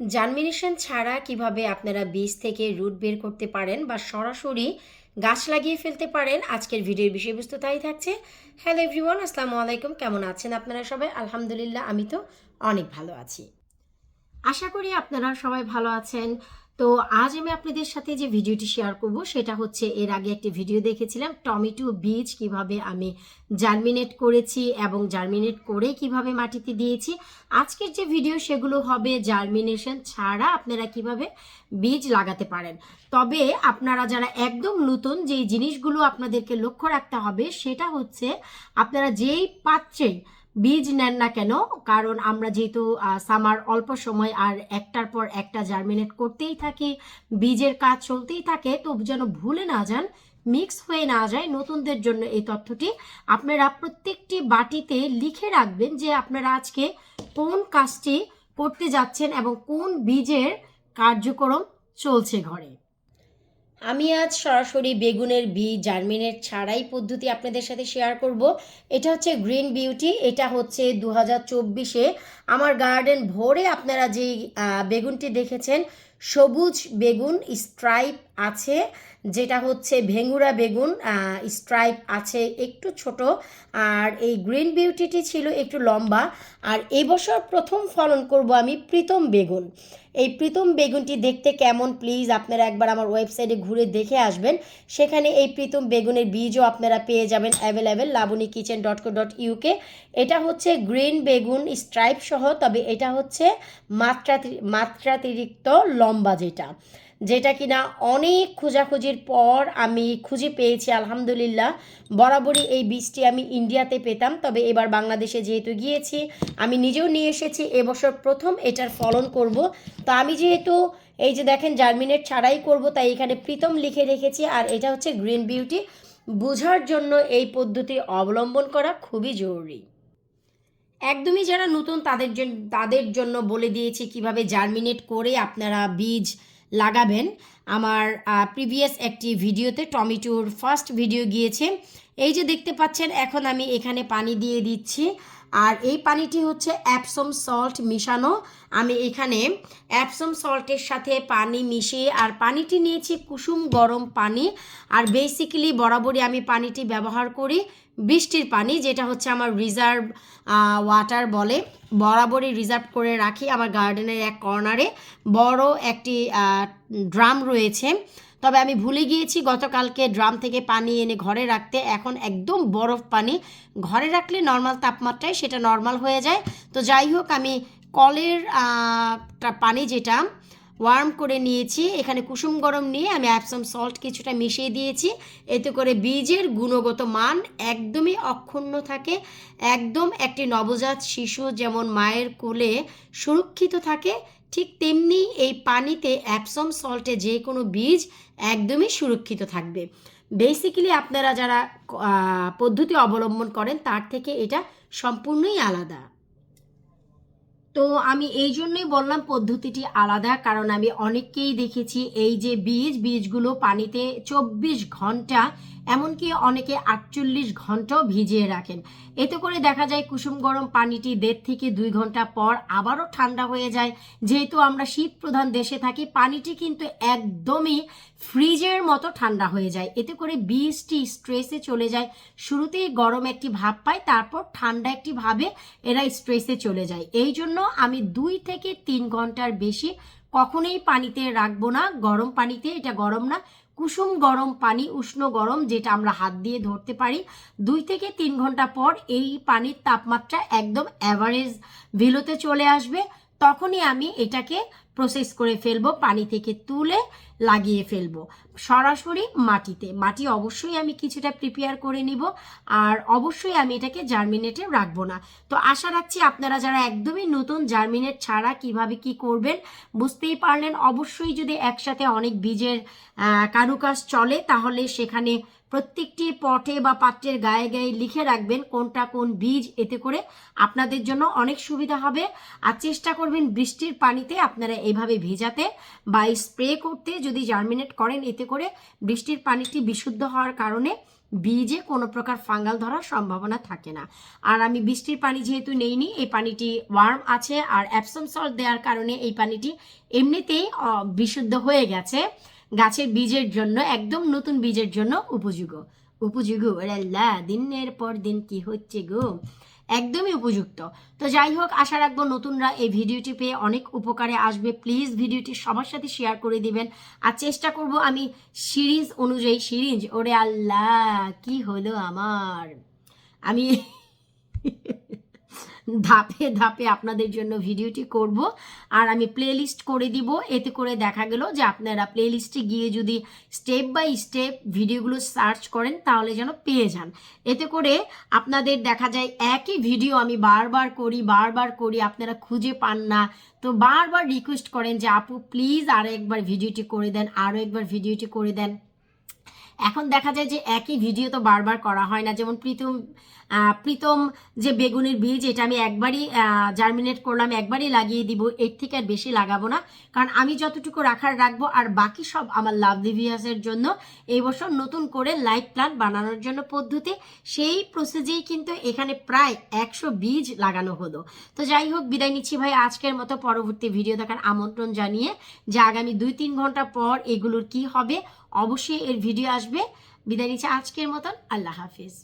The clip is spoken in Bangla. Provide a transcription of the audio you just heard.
জার্মিনেশন ছাড়া কীভাবে আপনারা বীজ থেকে রুট বের করতে পারেন বা সরাসরি গাছ লাগিয়ে ফেলতে পারেন, আজকের ভিডিওর বিষয়বস্তু তাই থাকছে। হ্যালো এভরিওয়ান আসসালামু আলাইকুম। কেমন আছেন আপনারা সবাই? আলহামদুলিল্লাহ, আমি তো অনেক ভালো আছি। আশা করি আপনারা সবাই ভালো আছেন। তো আজ আমি আপনাদের সাথে যে ভিডিওটি শেয়ার করব, সেটা হচ্ছে এর আগে একটি ভিডিও দেখেছিলাম টমেটো বীজ কীভাবে আমি জার্মিনেট করেছি এবং জার্মিনেট করে কীভাবে মাটিতে দিয়েছি। আজকের যে ভিডিও সেগুলো হবে জার্মিনেশন ছাড়া আপনারা কীভাবে বীজ লাগাতে পারেন। তবে আপনারা যারা একদম নতুন, যেই জিনিসগুলো আপনাদেরকে লক্ষ্য রাখতে হবে, সেটা হচ্ছে আপনারা যেই পাত্রেই বীজ নেন না কেন? কারণ আমরা যেহেতু সামার অল্প সময় আর একটার পর একটা জার্মিনেট করতেই থাকি, বীজের কাজ চলতেই থাকে, তো যেন ভুলে না যান মিক্স হয়ে না যায় নতুনদের জন্য এই তথ্যটি। আপনারা প্রত্যেকটি বাটিতে লিখে রাখবেন যে আপনারা আজকে কোন কাজটি করতে যাচ্ছেন এবং কোন বীজের কার্যক্রম চলছে ঘরে। আমি আজ সরাসরি বেগুনের বি জার্মিনের ছাড়াই পদ্ধতি আপনাদের সাথে শেয়ার করব। এটা হচ্ছে গ্রিন বিউটি এটা হচ্ছে দু হাজার চব্বিশে। আমার গার্ডেন ভোরে আপনারা যেই বেগুনটি দেখেছেন সবুজ বেগুন স্ট্রাইপ আছে, যেটা হচ্ছে ভেঙ্গুরা বেগুন স্ট্রাইপ আছে একটু ছোট, আর এই গ্রিন বিউটিটি ছিল একটু লম্বা, আর এই বছর প্রথম ফলন করব আমি প্রীতম বেগুন। এই প্রীতম বেগুনটি দেখতে কেমন প্লিজ আপনারা একবার আমার ওয়েবসাইটে ঘুরে দেখে আসবেন। সেখানে এই প্রীতম বেগুনের বীজও আপনারা পেয়ে যাবেন available Laboni kitchen dot co dot UK এটা হচ্ছে গ্রিন বেগুন স্ট্রাইপ সহ, তবে এটা হচ্ছে মাত্রাতি, মাত্রাতিরিক্ত লম্বা যেটা। যেটা কিনা অনেক খোঁজাখুঁজির পর আমি খুঁজে পেয়েছি, আলহামদুলিল্লাহ। বরাবরই এই বীজটি আমি ইন্ডিয়াতে পেতাম, তবে এবার বাংলাদেশে যেহেতু গিয়েছি, আমি নিজেও নিয়ে এসেছি, এবছর প্রথম এটার ফলন করব। তো আমি যেহেতু এই যে দেখেন জার্মিনেট ছাড়াই করব, তাই এখানে প্রীতম লিখে রেখেছি, আর এটা হচ্ছে গ্রিন বিউটি। বোঝার জন্য এই পদ্ধতি অবলম্বন করা খুবই জরুরি। একদমই যারা নতুন তাদের জন্য তাদের জন্য বলে দিয়েছি কীভাবে জার্মিনেট করে আপনারা বীজ লাগাবেন। আমার প্রিভিয়াস একটি ভিডিওতে টমেটোর ফার্স্ট ভিডিও গিয়েছে। এই যে দেখতে পাচ্ছেন, এখন আমি এখানে পানি দিয়ে দিচ্ছি। আর এই পানিটি হচ্ছে অ্যাপসম সল্ট মিশানো। আমি এখানে অ্যাপসম সল্টের সাথে পানি মিশিয়ে আর পানিটি নিয়েছি কুসুম গরম পানি। আর বেসিক্যালি বরাবরই আমি পানিটি ব্যবহার করি বৃষ্টির পানি, যেটা হচ্ছে আমার রিজার্ভ ওয়াটার বলে। বরাবরই রিজার্ভ করে রাখি আমার গার্ডেনের এক কর্নারে বড় একটি ড্রাম রয়েছে। তবে আমি ভুলে গিয়েছি গতকালকে ড্রাম থেকে পানি এনে ঘরে রাখতে। এখন একদম বরফ পানি ঘরে রাখলে নর্মাল তাপমাত্রায় সেটা নর্মাল হয়ে যায়। তো যাই হোক, আমি কলের পানি যেটা ওয়ার্ম করে নিয়েছি। এখানে কুসুম গরম নিয়ে আমি অ্যাপসম সল্ট কিছুটা মিশিয়ে দিয়েছি। এতে করে বীজের গুণগত মান একদমই অক্ষুণ্ণ থাকে। একদম একটি নবজাত শিশু যেমন মায়ের কোলে সুরক্ষিত থাকে, ঠিক তেমনি এই পানিতে অ্যাপসম সল্টে যে কোনো বীজ একদমই সুরক্ষিত থাকবে। বেসিক্যালি আপনারা যারা পদ্ধতি অবলম্বন করেন তার থেকে এটা সম্পূর্ণই আলাদা। তো আমি এই জন্যই বললাম পদ্ধতিটি আলাদা, কারণ আমি অনেককেই দেখেছি এই যে বীজ, বীজগুলো পানিতে চব্বিশ ঘণ্টা এমনকি অনেকে আটচল্লিশ ঘন্টাও ভিজিয়ে রাখেন। এতে করে দেখা যায় কুসুম গরম পানিটি দেড় থেকে দুই ঘণ্টা পর আবারও ঠান্ডা হয়ে যায়। যেহেতু আমরা শীত প্রধান দেশে থাকি, পানিটি কিন্তু একদমই ফ্রিজের মতো ঠান্ডা হয়ে যায়। এতে করে বীজটি স্ট্রেসে চলে যায়। শুরুতেই গরম একটি ভাব পায়, তারপর ঠান্ডা একটি ভাবে এরা স্ট্রেসে চলে যায়। এই জন্য আমি দুই থেকে তিন ঘণ্টার বেশি কখনোই পানিতে রাখব না। গরম পানিতে এটা গরম না। কুসুম গরম পানি, উষ্ণ গরম, যেটা আমরা হাত দিয়ে ধরতে পারি। দুই থেকে তিন ঘণ্টা পর এই পানির তাপমাত্রা একদম অ্যাভারেজ ভিলোতে চলে আসবে। তখনই আমি এটাকে প্রসেস করে ফেলব, পানি থেকে তুলে লাগিয়ে ফেলব, সরাসরি মাটিতে। মাটি অবশ্যই আমি কিছুটা প্রিপেয়ার করে নিব আর অবশ্যই আমি এটাকে জার্মিনেটে রাখব না। তো আশা রাখছি আপনারা যারা একদমই নতুন জার্মিনেট ছাড়া কীভাবে কি করবেন বুঝতেই পারলেন। অবশ্যই যদি একসাথে অনেক বীজের কারুকাজ চলে তাহলে সেখানে প্রত্যেকটি পটে বা পাত্রের গায়ে গায়ে লিখে রাখবেন কোনটা কোন বীজ, এতে করে আপনাদের জন্য অনেক সুবিধা হবে। আর চেষ্টা করবেন বৃষ্টির পানিতে আপনারা এইভাবে ভেজাতে বা স্প্রে করতে যদি জার্মিনেট করেন, এতে করে বৃষ্টির পানিটি বিশুদ্ধ হওয়ার কারণে বীজে কোনো প্রকার ফাঙ্গাল ধরার সম্ভাবনা থাকে না। আর আমি বৃষ্টির পানি যেহেতু নেইনি, এই পানিটি ওয়ার্ম আছে আর অ্যাপসম সল্ট দেওয়ার কারণে এই পানিটি এমনিতেই বিশুদ্ধ হয়ে গেছে। গাছের বীজের জন্য, একদম নতুন বীজের জন্য উপযোগ্য ওরে আল্লাহ, দিনের পর দিন কি হচ্ছে গো? একদমই উপযুক্ত। তো যাই হোক, আশা রাখব নতুনরা এই ভিডিওটি পেয়ে অনেক উপকারে আসবে। প্লিজ ভিডিওটি সবার সাথে শেয়ার করে দিবেন। আর চেষ্টা করব আমি সিরিজ অনুযায়ী সিরিজ ওরে আল্লাহ, কি হলো আমার? আমি ধাপে ধাপে আপনাদের জন্য ভিডিওটি করব। আর আমি প্লেলিস্ট করে দিব। এতে করে দেখা গেল যে আপনারা প্লেলিস্টে গিয়ে যদি স্টেপ বাই স্টেপ ভিডিওগুলো সার্চ করেন, তাহলে যেন পেয়ে যান। এতে করে আপনাদের দেখা যায় একই ভিডিও আমি বারবার করি বারবার করি, আপনারা খুঁজে পান না। তো বারবার রিকোয়েস্ট করেন যে, আপু প্লিজ আরও একবার ভিডিওটি করে দেন আরও একবার ভিডিওটি করে দেন। এখন দেখা যায় যে একই ভিডিও তো বারবার করা হয় না। যেমন প্রীতম প্রীতম যে বেগুনের বীজ, এটা আমি একবারই জার্মিনেট করলাম, একবারই লাগিয়ে দিব, এর থেকে আর বেশি লাগাবো না। কারণ আমি যতটুকু রাখার রাখব, আর বাকি সব আমার লাভ ভিভিয়াসের জন্য এই বছর নতুন করে লাইফ প্ল্যান বানানোর জন্য পদ্ধতি, সেই প্রসেসেই কিন্তু এখানে প্রায় একশো বীজ লাগানো হলো। তো যাই হোক, বিদায় নিচ্ছি ভাই আজকের মতো পরবর্তী ভিডিও দেখার আমন্ত্রণ জানিয়ে, যে আগামী দুই তিন ঘণ্টা পর এগুলোর কি হবে অবশ্যই এর ভিডিও আসবে। বিদায় নিচ্ছে আজকের মতন। আল্লাহ হাফিজ।